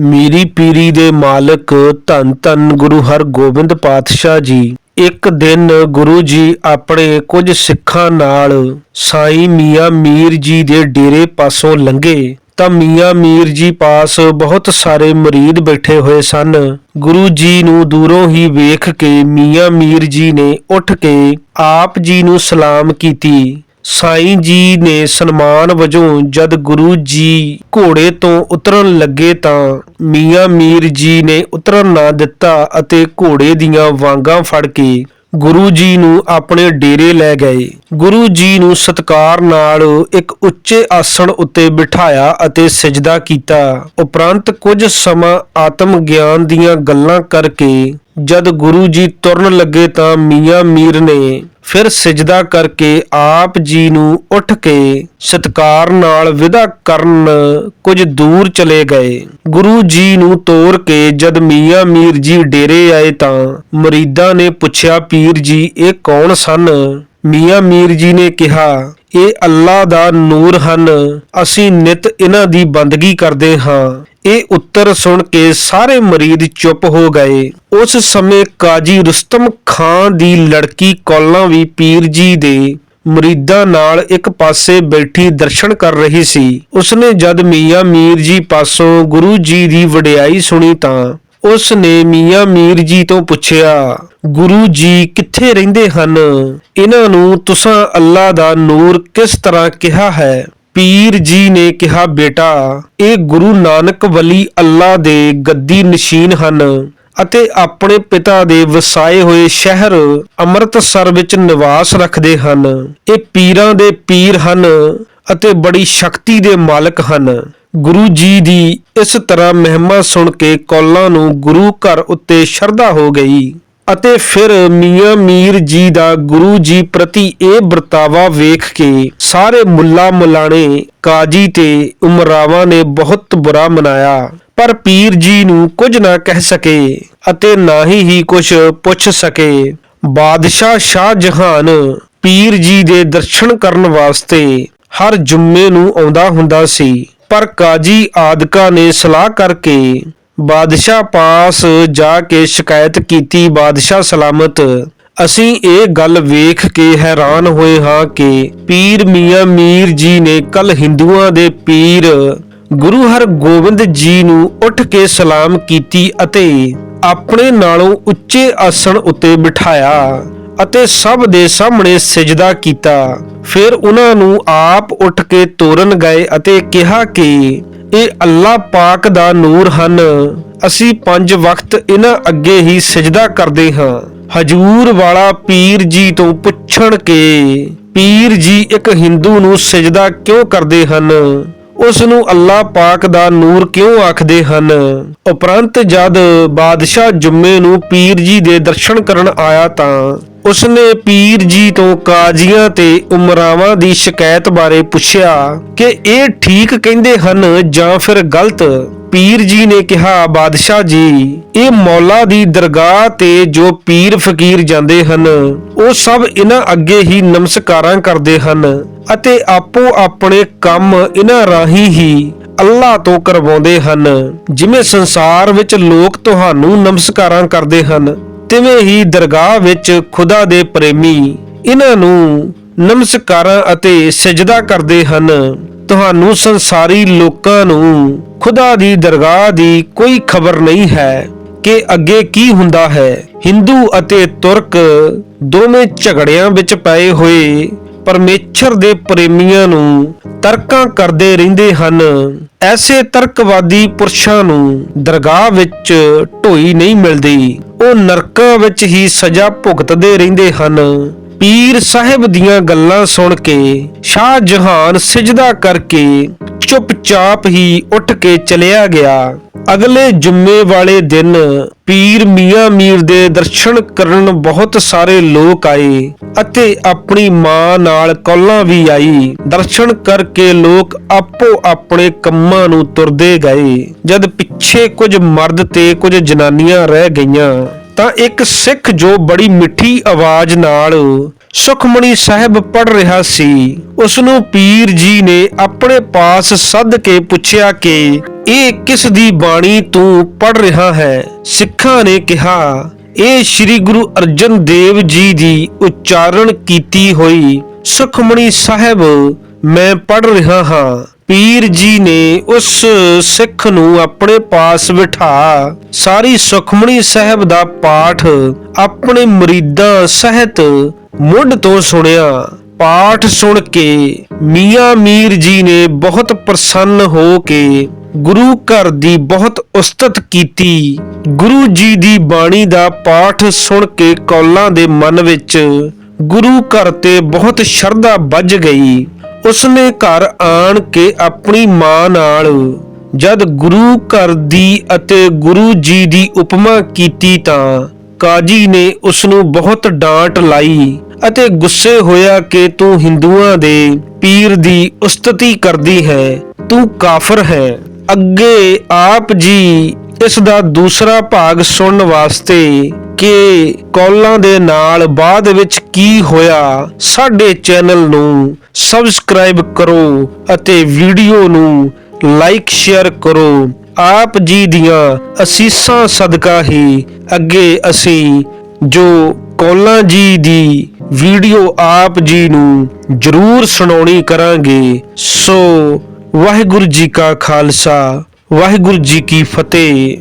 ਮੀਰੀ ਪੀਰੀ ਦੇ ਮਾਲਕ ਧੰਨ ਧੰਨ ਗੁਰੂ ਹਰਗੋਬਿੰਦ ਪਾਤਸ਼ਾਹ ਜੀ। ਇੱਕ ਦਿਨ ਗੁਰੂ ਜੀ ਆਪਣੇ ਕੁਝ ਸਿੱਖਾਂ ਨਾਲ ਸਾਈਂ ਮੀਆਂ ਮੀਰ ਜੀ ਦੇ ਡੇਰੇ ਪਾਸੋਂ ਲੰਘੇ। ਤਾਂ ਮੀਆਂ ਮੀਰ ਜੀ ਪਾਸ ਬਹੁਤ ਸਾਰੇ ਮਰੀਦ ਬੈਠੇ ਹੋਏ ਸਨ। ਗੁਰੂ ਜੀ ਨੂੰ ਦੂਰੋਂ ਹੀ ਵੇਖ ਕੇ ਮੀਆਂ ਮੀਰ ਜੀ ਨੇ ਉੱਠ ਕੇ ਆਪ ਜੀ ਨੂੰ ਸਲਾਮ ਕੀਤੀ। ਸਾਈਂ ਜੀ ਨੇ ਸਨਮਾਨ ਵਜੋਂ ਜਦ ਗੁਰੂ ਜੀ ਘੋੜੇ ਤੋਂ ਉਤਰਨ ਲੱਗੇ ਤਾਂ ਮੀਆਂ ਮੀਰ ਜੀ ਨੇ ਉਤਰਨ ਨਾ ਦਿੱਤਾ ਅਤੇ ਘੋੜੇ ਦੀਆਂ ਵਾਂਗਾਂ ਫੜ ਕੇ ਗੁਰੂ ਜੀ ਨੂੰ ਆਪਣੇ ਡੇਰੇ ਲੈ ਗਏ। ਗੁਰੂ ਜੀ ਨੂੰ ਸਤਕਾਰ ਨਾਲ ਇੱਕ ਉੱਚੇ ਆਸਣ ਉੱਤੇ ਬਿਠਾਇਆ ਅਤੇ ਸਜਦਾ ਕੀਤਾ। ਉਪਰੰਤ ਕੁਝ ਸਮਾਂ ਆਤਮ ਗਿਆਨ ਦੀਆਂ ਗੱਲਾਂ ਕਰਕੇ ਜਦ ਗੁਰੂ ਜੀ ਤੁਰਨ ਲੱਗੇ ਤਾਂ ਮੀਆਂ ਮੀਰ ਨੇ ਫਿਰ ਸਜਦਾ ਕਰਕੇ ਆਪ ਜੀ ਨੂੰ ਉੱਠ ਕੇ ਸਤਕਾਰ ਨਾਲ ਵਿਦਾ ਕਰਨ ਕੁਝ ਦੂਰ ਚਲੇ ਗਏ। ਗੁਰੂ ਜੀ ਨੂੰ ਤੋਰ ਕੇ ਜਦ ਮੀਆਂ ਮੀਰ ਜੀ ਡੇਰੇ ਆਏ ਤਾਂ ਮਰੀਦਾਂ ਨੇ ਪੁੱਛਿਆ, ਪੀਰ ਜੀ, ਇਹ ਕੌਣ ਸਨ? ਮੀਆਂ ਮੀਰ ਜੀ ਨੇ ਕਿਹਾ, ਇਹ ਅੱਲਾ ਦਾ ਨੂਰ ਹਨ। ਅਸੀਂ ਨਿਤ ਇਹਨਾਂ ਦੀ ਬੰਦਗੀ ਕਰਦੇ ਹਾਂ। ਇਹ ਉੱਤਰ ਸੁਣ ਕੇ ਸਾਰੇ ਮਰੀਦ ਚੁੱਪ ਹੋ ਗਏ। ਉਸ ਸਮੇਂ ਕਾਜੀ ਰੁਸਤਮ ਖਾਨ ਦੀ ਲੜਕੀ ਕੋਲਾਂ ਵੀ ਪੀਰ ਜੀ ਦੇ ਮਰੀਦਾਂ ਨਾਲ ਇੱਕ ਪਾਸੇ ਬੈਠੀ ਦਰਸ਼ਨ ਕਰ ਰਹੀ ਸੀ। ਉਸਨੇ ਜਦ ਮੀਆਂ ਮੀਰ ਜੀ ਪਾਸੋਂ ਗੁਰੂ ਜੀ ਦੀ ਵਡਿਆਈ ਸੁਣੀ ਤਾਂ ਉਸ ਨੇ ਮੀਆਂ ਮੀਰ ਜੀ ਤੋਂ ਪੁੱਛਿਆ, ਗੁਰੂ ਜੀ, ਕਿੱਥੇ ਰਹਿੰਦੇ ਹਨ? ਇਹਨਾਂ ਨੂੰ ਤੁਸਾਂ ਅੱਲਾ ਦਾ ਨੂਰ ਕਿਸ ਤਰ੍ਹਾਂ ਕਿਹਾ ਹੈ? ਪੀਰ ਜੀ ਨੇ ਕਿਹਾ, ਬੇਟਾ, ਇਹ ਗੁਰੂ ਨਾਨਕ ਵਲੀ ਅੱਲਾ ਦੇ ਗੱਦੀ ਨਸ਼ੀਨ ਹਨ ਅਤੇ ਆਪਣੇ ਪਿਤਾ ਦੇ ਵਸਾਏ ਹੋਏ ਸ਼ਹਿਰ ਅੰਮ੍ਰਿਤਸਰ ਵਿੱਚ ਨਿਵਾਸ ਰੱਖਦੇ ਹਨ। ਇਹ ਪੀਰਾਂ ਦੇ ਪੀਰ ਹਨ ਅਤੇ ਬੜੀ ਸ਼ਕਤੀ ਦੇ ਮਾਲਕ ਹਨ। ਗੁਰੂ ਜੀ ਦੀ ਇਸ ਤਰ੍ਹਾਂ ਮਹਿਮਾ ਸੁਣ ਕੇ ਕੌਲਾਂ ਨੂੰ ਗੁਰੂ ਘਰ ਉੱਤੇ ਸ਼ਰਧਾ ਹੋ ਗਈ। ਅਤੇ ਫਿਰ ਮੀਆਂ ਮੀਰ ਜੀ ਦਾ ਗੁਰੂ ਜੀ ਪ੍ਰਤੀ ਇਹ ਵਰਤਾਵਾ ਵੇਖ ਕੇ ਸਾਰੇ ਮੁੱਲਾ ਮੁਲਾਣੇ ਕਾਜੀ ਤੇ ਉਮਰਾਵਾਂ ਨੇ ਬਹੁਤ ਬੁਰਾ ਮਨਾਇਆ। ਪਰ ਪੀਰ ਜੀ ਨੂੰ ਕੁਝ ਨਾ ਕਹਿ ਸਕੇ ਅਤੇ ਨਾ ਹੀ ਹੀ ਕੁਝ ਪੁੱਛ ਸਕੇ। ਬਾਦਸ਼ਾਹ ਸ਼ਾਹ ਜਹਾਨ ਪੀਰ ਜੀ ਦੇ ਦਰਸ਼ਨ ਕਰਨ ਵਾਸਤੇ ਹਰ ਜੁੰਮੇ ਨੂੰ ਆਉਂਦਾ ਹੁੰਦਾ ਸੀ। ਪਰ ਕਾਜੀ ਆਦਿਕਾ ਨੇ ਸਲਾਹ ਕਰਕੇ ਬਾਦਸ਼ਾਹ ਪਾਸ ਜਾ ਕੇ ਸ਼ਿਕਾਇਤ ਕੀਤੀ, ਬਾਦਸ਼ਾਹ ਸਲਾਮਤ। ਅਸੀਂ ਇਹ ਗੱਲ ਵੇਖ ਕੇ ਹੈਰਾਨ ਹੋਏ ਹਾਂ ਕਿ ਪੀਰ ਮੀਆਂ ਮੀਰ ਜੀ ਨੇ ਕੱਲ ਹਿੰਦੂਆਂ ਦੇ ਪੀਰ ਗੁਰੂ ਹਰਗੋਬਿੰਦ ਜੀ ਨੂੰ ਉੱਠ ਕੇ ਸਲਾਮ ਕੀਤੀ ਅਤੇ ਆਪਣੇ ਨਾਲੋਂ ਉੱਚੇ ਆਸਣ ਉੱਤੇ ਬਿਠਾਇਆ ਅਤੇ ਸਭ ਦੇ ਸਾਹਮਣੇ ਸਜਦਾ ਕੀਤਾ। ਫਿਰ ਉਹਨਾਂ ਨੂੰ ਆਪ ਉੱਠ ਕੇ ਤੋਰਨ ਗਏ ਅਤੇ ਕਿਹਾ ਕਿ ਇਹ ਅੱਲਾ ਪਾਕ ਦਾ ਨੂਰ ਹਨ। ਅਸੀਂ ਪੰਜ ਵਕਤ ਇਹਨਾਂ ਅੱਗੇ ਹੀ ਸਜਦਾ ਕਰਦੇ ਹਾਂ। ਹਜੂਰ ਵਾਲਾ ਪੀਰ ਜੀ ਤੋਂ ਪੁੱਛਣ ਕੇ, ਪੀਰ ਜੀ ਇੱਕ ਹਿੰਦੂ ਨੂੰ ਸਜਦਾ ਕਿਉਂ ਕਰਦੇ ਹਨ? ਉਸ ਨੂੰ ਅੱਲਾ ਪਾਕ ਦਾ ਨੂਰ ਕਿਉਂ ਆਖਦੇ ਹਨ? ਉਪਰੰਤ ਜਦ ਬਾਦਸ਼ਾਹ ਜੁੰਮੇ ਨੂੰ ਪੀਰ ਜੀ ਦੇ ਦਰਸ਼ਨ ਕਰਨ ਆਇਆ ਤਾਂ ਉਸਨੇ ਪੀਰ ਜੀ ਤੋਂ ਕਾਜ਼ੀਆਂ ਤੇ ਉਮਰਾਵਾਂ ਦੀ ਸ਼ਿਕਾਇਤ ਬਾਰੇ ਪੁੱਛਿਆ ਕਿ ਇਹ ਠੀਕ ਕਹਿੰਦੇ ਹਨ ਜਾਂ ਫਿਰ ਗਲਤ? ਪੀਰ ਜੀ ਨੇ ਕਿਹਾ, ਬਾਦਸ਼ਾਹ ਜੀ, ਇਹ ਮੌਲਾ ਦੀ ਦਰਗਾਹ ਤੇ ਜੋ ਪੀਰ ਫਕੀਰ ਜਾਂਦੇ ਹਨ, ਉਹ ਸਭ ਇਹਨਾਂ ਅੱਗੇ ਹੀ ਨਮਸਕਾਰਾਂ ਕਰਦੇ ਹਨ ਅਤੇ ਆਪੋ ਆਪਣੇ ਕੰਮ ਇਹਨਾਂ ਰਾਹੀਂ ਹੀ ਅੱਲਾ ਤੋਂ ਕਰਵਾਉਂਦੇ ਹਨ। ਜਿਵੇਂ ਸੰਸਾਰ ਵਿੱਚ ਲੋਕ ਤੁਹਾਨੂੰ ਨਮਸਕਾਰਾਂ ਕਰਦੇ ਹਨ, ਤਿਵੇਂ ਹੀ ਦਰਗਾਹ ਵਿੱਚ ਖੁਦਾ ਦੇ ਪ੍ਰੇਮੀ ਇਹਨਾਂ ਨੂੰ ਨਮਸਕਾਰਾਂ ਅਤੇ ਸਜਦਾ ਕਰਦੇ ਹਨ। ਤੁਹਾਨੂੰ ਸੰਸਾਰੀ ਲੋਕਾਂ ਨੂੰ ਖੁਦਾ ਦੀ ਦਰਗਾਹ ਦੀ ਕੋਈ ਖਬਰ ਨਹੀਂ ਹੈ ਕਿ ਅੱਗੇ ਕੀ ਹੁੰਦਾ ਹੈ। ਹਿੰਦੂ ਅਤੇ ਤੁਰਕ ਦੋਵੇਂ ਝਗੜਿਆਂ ਵਿੱਚ ਪਏ ਹੋਏ ਪਰਮੇਸ਼ਰ ਦੇ ਪ੍ਰੇਮੀਆਂ ਨੂੰ ਤਰਕਾਂ ਕਰਦੇ ਰਹਿੰਦੇ ਹਨ। ਐਸੇ ਤਰਕਵਾਦੀ ਪੁਰਸ਼ਾਂ ਨੂੰ ਦਰਗਾਹ ਵਿੱਚ ਢੋਈ ਨਹੀਂ ਮਿਲਦੀ। ਉਹ ਨਰਕਾਂ ਵਿੱਚ ਹੀ ਸਜ਼ਾ ਭੁਗਤਦੇ ਰਹਿੰਦੇ ਹਨ। ਪੀਰ ਸਾਹਿਬ ਦੀਆਂ ਗੱਲਾਂ ਸੁਣ ਕੇ ਸ਼ਾਹ ਜਹਾਨ ਸਜਦਾ ਕਰਕੇ ਚੁੱਪਚਾਪ ਹੀ ਉੱਠ ਕੇ ਚਲਿਆ ਗਿਆ। ਅਗਲੇ ਜੁਮੇ ਵਾਲੇ ਦਿਨ ਪੀਰ ਮੀਆਂ ਮੀਰ ਦੇ ਦਰਸ਼ਨ ਕਰਨ ਬਹੁਤ ਸਾਰੇ ਲੋਕ ਆਏ ਅਤੇ ਆਪਣੀ ਮਾਂ ਨਾਲ ਕੌਲਾਂ ਵੀ ਆਈ। ਦਰਸ਼ਨ ਕਰਕੇ ਲੋਕ ਆਪੋ ਆਪਣੇ ਕੰਮਾਂ ਨੂੰ ਤੁਰਦੇ ਗਏ। ਜਦ ਪਿੱਛੇ ਕੁਝ ਮਰਦ ਤੇ ਕੁਝ ਜਨਾਨੀਆਂ ਰਹਿ ਗਈਆਂ ਤਾਂ ਇੱਕ ਸਿੱਖ ਜੋ ਬੜੀ ਮਿੱਠੀ ਆਵਾਜ਼ ਨਾਲ ਸੁਖਮਣੀ ਸਾਹਿਬ ਪੜ ਰਿਹਾ ਸੀ ਉਸ ਨੂੰ ਪੀਰ ਜੀ ਨੇ ਆਪਣੇ ਪਾਸ ਸੱਦ ਕੇ ਪੁੱਛਿਆ ਕਿ ਇਹ ਕਿਸ ਦੀ ਬਾਣੀ ਤੂੰ ਪੜ ਰਿਹਾ ਹੈ? ਸਿੱਖਾਂ ਨੇ ਕਿਹਾ, ਇਹ ਸ੍ਰੀ ਗੁਰੂ ਅਰਜਨ ਦੇਵ ਜੀ ਦੀ ਉਚਾਰਨ ਕੀਤੀ ਹੋਈ। ਸੁਖਮਣੀ ਸਾਹਿਬ, ਮੈਂ ਪੜ ਰਿਹਾ ਹਾਂ। ਪੀਰ ਜੀ ਨੇ ਉਸ ਸਿੱਖ ਨੂੰ ਆਪਣੇ ਪਾਸ ਬਿਠਾ ਸਾਰੀ ਸੁਖਮਣੀ ਸਾਹਿਬ ਦਾ ਪਾਠ ਆਪਣੇ ਮੁਰੀਦਾਂ ਸਹਿਤ ਮੁੱਢ ਤੋਂ ਸੁਣਿਆ। ਪਾਠ ਸੁਣ ਕੇ ਮੀਆਂ ਮੀਰ ਜੀ ਨੇ ਬਹੁਤ ਪ੍ਰਸੰਨ ਹੋ ਕੇ ਗੁਰੂ ਘਰ ਦੀ ਬਹੁਤ ਉਸਤਤ ਕੀਤੀ। ਗੁਰੂ ਜੀ ਦੀ ਬਾਣੀ ਦਾ ਪਾਠ ਸੁਣ ਕੇ ਕੌਲਾਂ ਦੇ ਮਨ ਵਿੱਚ ਗੁਰੂ ਘਰ ਤੇ ਬਹੁਤ ਸ਼ਰਧਾ ਵੱਜ ਗਈ। ਉਸਨੇ ਘਰ ਆਣ ਕੇ ਆਪਣੀ ਮਾਂ ਨਾਲ ਜਦ ਗੁਰੂ ਘਰ ਦੀ ਅਤੇ ਗੁਰੂ ਜੀ ਦੀ ਉਪਮਾ ਕੀਤੀ ਤਾਂ ਕਾਜੀ ਨੇ ਉਸ ਨੂੰ ਬਹੁਤ ਡਾਂਟ ਲਾਈ ਅਤੇ ਗੁੱਸੇ ਹੋਇਆ ਕਿ ਤੂੰ ਹਿੰਦੂਆਂ ਦੇ ਪੀਰ ਦੀ ਉਸਤਤੀ ਕਰਦੀ ਹੈ, ਤੂੰ ਕਾਫਰ ਹੈ। ਅੱਗੇ ਆਪ ਜੀ ਇਸ ਦਾ ਦੂਸਰਾ ਭਾਗ ਸੁਣਨ ਵਾਸਤੇ ਕਿ ਕੌਲਾਂ ਦੇ ਨਾਲ ਬਾਅਦ ਵਿੱਚ ਕੀ ਹੋਇਆ, ਸਾਡੇ ਚੈਨਲ ਨੂੰ ਸਬਸਕ੍ਰਾਈਬ ਕਰੋ ਅਤੇ ਵੀਡੀਓ ਨੂੰ ਲਾਈਕ, ਸ਼ੇਅਰ ਕਰੋ। ਆਪ ਜੀ ਦੀਆਂ ਅਸੀਸਾਂ ਸਦਕਾ ਹੀ ਅੱਗੇ ਅਸੀਂ ਜੋ ਕੌਲਾਂ ਜੀ ਦੀ ਵੀਡੀਓ ਆਪ ਜੀ ਨੂੰ ਜ਼ਰੂਰ ਸੁਣਾਉਣੀ ਕਰਾਂਗੇ, ਸੋ ਵਾਹਿਗੁਰੂ ਜੀ ਕਾ ਖਾਲਸਾ, ਵਾਹਿਗੁਰੂ ਜੀ ਕੀ ਫਤਿਹ।